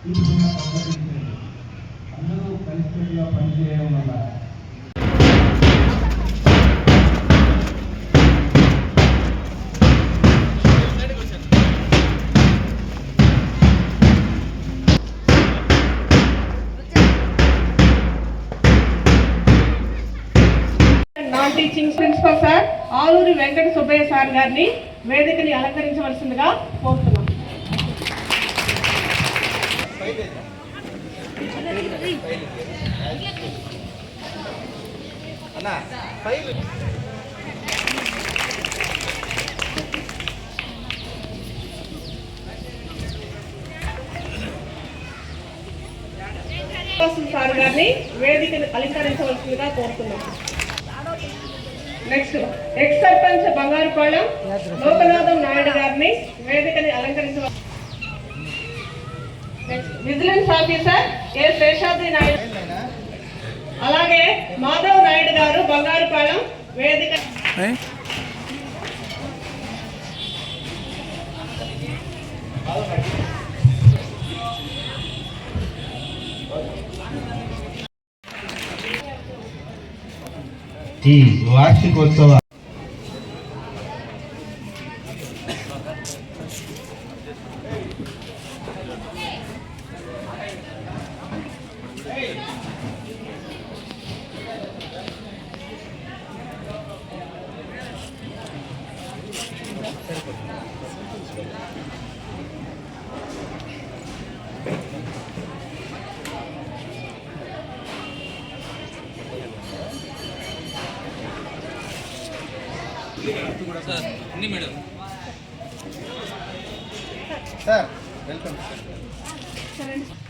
ఇది అందరూ కలిసికట్టుగా పనిచేయడం వల్ల teaching principal sir Aluri Venkata Subbaiah sir గారిని వేదికని అలంకరించవలసిందిగా కోరుతున్నాం శ్రీనివాసులు సార్ గారిని వేదికను అలంకరించవలసిందిగా కోరుతున్నాం. నెక్స్ట్ ఎక్స్ సర్పంచ్ బంగారుపాళెం లోకనాథం నాయుడు గారిని వేదికని అలంకరించవ vigilance officer A Seshadri Naidu. అలాగే మాధవ్ నాయుడు గారు బంగారుపాళెం వేదిక. ఈ వార్షికోత్సవ సార్ వెల్కమ్. హరితశ్రీ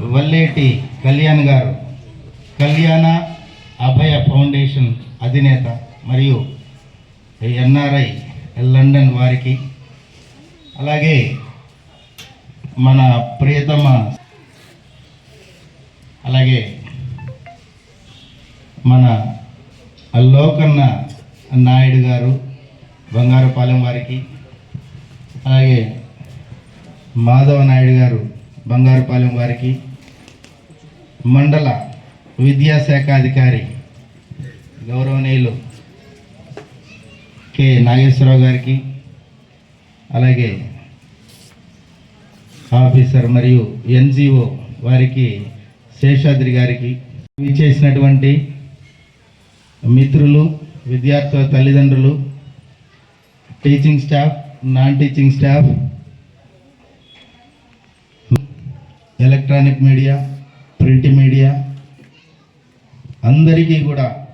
వల్లేటి కళ్యాణ్ గారు. కళ్యాణ అభయ ఫౌండేషన్ అధినేత మరియు ఎన్ఆర్ఐ లండన్ వారికి. అలాగే మన ప్రియతమ అలాగే మన లోకన్న నాయుడు గారు బంగారుపాలెం వారికి. అలాగే మాధవ నాయుడు గారు బంగారుపాలెం వారికి మండల విద్యాశాఖ అధికారి గౌరవనీయులు కె. నాగేశ్వరరావు గారికి అలాగే ఆఫీసర్ మరియు ఎన్జిఓ వారికి శేషాద్రి గారికి చేసినటువంటి మిత్రులు విద్యార్థుల తల్లిదండ్రులు teaching staff non teaching staff electronic media print media. అందరికీ కూడా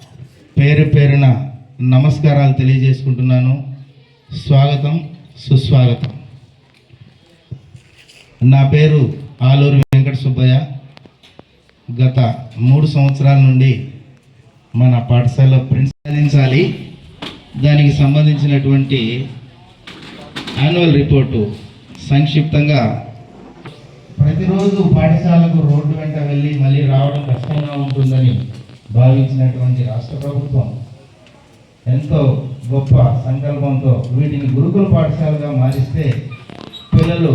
పేరు పేరున నమస్కారాలు తెలియజేసుకుంటున్నాను. స్వాగతం సుస్వాగతం. నా పేరు ఆలూరు వెంకట సుబ్బయ్య. గత మూడు సంవత్సరాల నుండి మన పాఠశాలలో ప్రిన్స్ సాధించాలి దానికి సంబంధించినటువంటి యాన్యువల్ రిపోర్టు సంక్షిప్తంగా ప్రతిరోజు పాఠశాలకు రోడ్డు వెంట వెళ్ళి మళ్ళీ రావడం కష్టంగా ఉంటుందని భావించినటువంటి రాష్ట్ర ప్రభుత్వం ఎంతో గొప్ప సంకల్పంతో వీటిని గురుకుల పాఠశాలగా మారిస్తే పిల్లలు